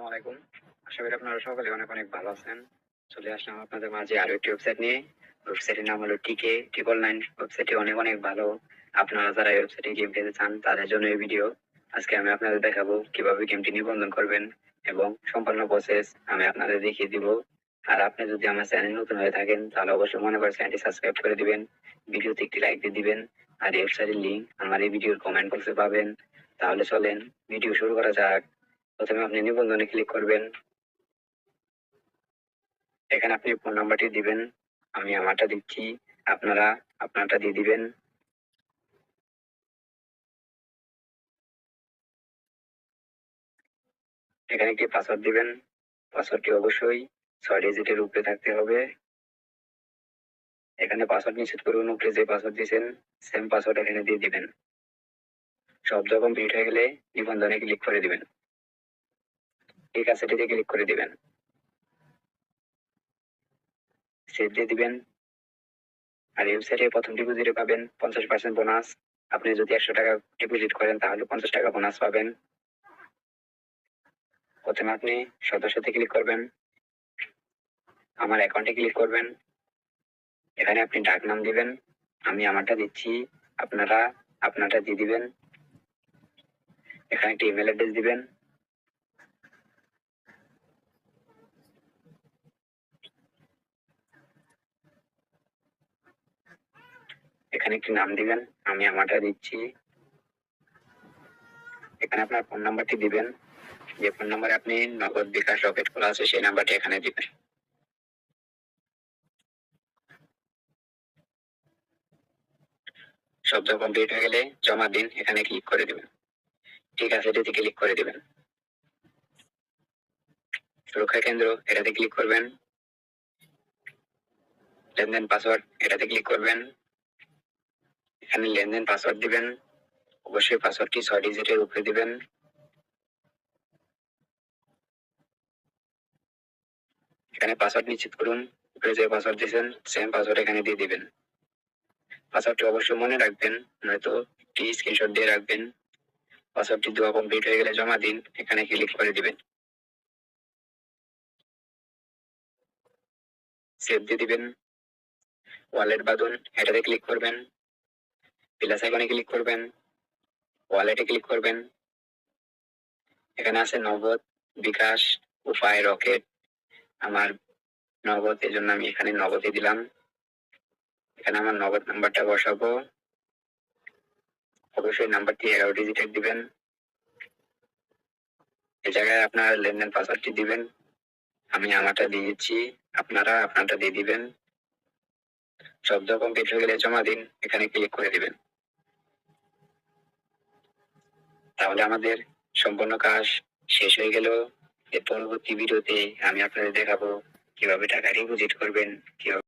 আসসালামু আলাইকুম। আশা করি আপনারা সকলে অনেক অনেক ভালো আছেন। চলে আসলাম আপনাদের মাঝে আরও একটি ওয়েবসাইট নিয়ে। ওয়েবসাইটের নাম হলো টিকে ট্রিপল নাইন ওয়েবসাইটটি অনেক অনেক ভালো। আপনারা যারা ওয়েবসাইটে গেম খেলতে চান, তাদের জন্য এই ভিডিও আজকে আমি আপনাদের দেখাবো কীভাবে গেমটি নিবন্ধন করবেন এবং সম্পূর্ণ প্রসেস আমি আপনাদের দেখিয়ে দিব। আর আপনি যদি আমার চ্যানেল নতুন হয়ে থাকেন, তাহলে অবশ্যই মনে করে চ্যানেলটি সাবস্ক্রাইব করে দিবেন, ভিডিওতে একটি লাইক দিয়ে দিবেন, আর ওয়েবসাইটের লিঙ্ক আমার এই ভিডিওর কমেন্ট বক্সে পাবেন। তাহলে চলেন ভিডিও শুরু করা যাক। প্রথমে আপনি নিবন্ধনে ক্লিক করবেন। এখানে আপনি ফোন নাম্বারটি দিবেন। আমি আমারটা দিচ্ছি। আপনারা আপনারটা দিয়ে দিবেন। এখানে একটি পাসওয়ার্ড দিবেন। পাসওয়ার্ডটি অবশ্যই ছয় ডিজিটের উপরে থাকতে হবে। এখানে পাসওয়ার্ড নিশ্চিত করুন, উপরে যে পাসওয়ার্ড দিয়েছেন সেম পাসওয়ার্ড এখানে দিয়ে দিবেন। শব্দ কমপ্লিট হয়ে গেলে নিবন্ধনে ক্লিক করে দিবেন। ঠিক আছে এটিতে ক্লিক করে দিবেন। সেভ দিয়ে দিবেন। আর ওয়েবসাইটে প্রথম ডিপোজিটে পাবেন পঞ্চাশ পার্সেন্ট বোনাস আপনি যদি একশো টাকা ডিপোজিট করেন, তাহলে পঞ্চাশ টাকা বোনাস পাবেন। প্রথমে আপনি সদস্যতে ক্লিক করবেন। আমার অ্যাকাউন্টে ক্লিক করবেন। এখানে আপনি ডাক নাম দিবেন। আমি আমারটা দিচ্ছি। আপনারা আপনারটা দিয়ে দিবেন। এখানে একটি ইমেল অ্যাড্রেস দিবেন। এখানে একটি নাম দিবেন, আমি আমারটা দিচ্ছি। এখানে আপনার ফোন নাম্বারটি দিবেন, যে ফোন নাম্বারে আপনি নগদ বিকাশ রকেট খোলা আছে, সেই নাম্বারটি এখানে দিবেন। শব্দ কমপ্লিট হয়ে গেলে জমা দিন, এখানে ক্লিক করে দিবেন। ঠিক আছে, এটাতে ক্লিক করে দিবেন। সুরক্ষা কেন্দ্র, এটাতে ক্লিক করবেন। লেনদেন পাসওয়ার্ড এটাতে ক্লিক করবেন। এখানে লেনদেন পাসওয়ার্ড দিবেন। অবশ্যই পাসওয়ার্ডটি ছয় ডিজিটের উপরে দিবেন। এখানে পাসওয়ার্ড নিশ্চিত করুন। উপরে যে পাসওয়ার্ড দিয়েছেন সেম পাসওয়ার্ড এখানে দিয়ে দিবেন। পাসওয়ার্ডটি অবশ্যই মনে রাখবেন, নয়তো একটি স্ক্রিনশট দিয়ে রাখবেন। পাসওয়ার্ডটি দেওয়া কমপ্লিট হয়ে গেলে জমা দিন, এখানে ক্লিক করে দিবেন। সেভ দিয়ে দিবেন। ওয়ালেট বাদন, এটাতে ক্লিক করবেন। প্লাস আইকনে ক্লিক করবেন ওয়ালেটে ক্লিক করবেন। এখানে আছে নগদ, বিকাশ, উপায়, রকেট। আমার নগদ, এই জন্য আমি এখানে নগদে দিলাম। এখানে আমার নগদ নাম্বারটা বসাবো। অবশ্যই নাম্বারটি এগারো ডিজিটের দিবেন। এই জায়গায় আপনার লেনদেন পাসওয়ার্ডটি দিবেন। আমি আমারটা দিয়ে দিচ্ছি। আপনারা আপনারটা দিয়ে দিবেন। শব্দ কমপ্লিট হয়ে গেলে জমা দিন। এখানে ক্লিক করে দিবেন। তাহলে আমাদের সম্পূর্ণ কাজ শেষ হয়ে গেল। এর পরবর্তী ভিডিওতে আমি আপনাদের দেখাবো কীভাবে টাকা ডিপোজিট করবেন, কীভাবে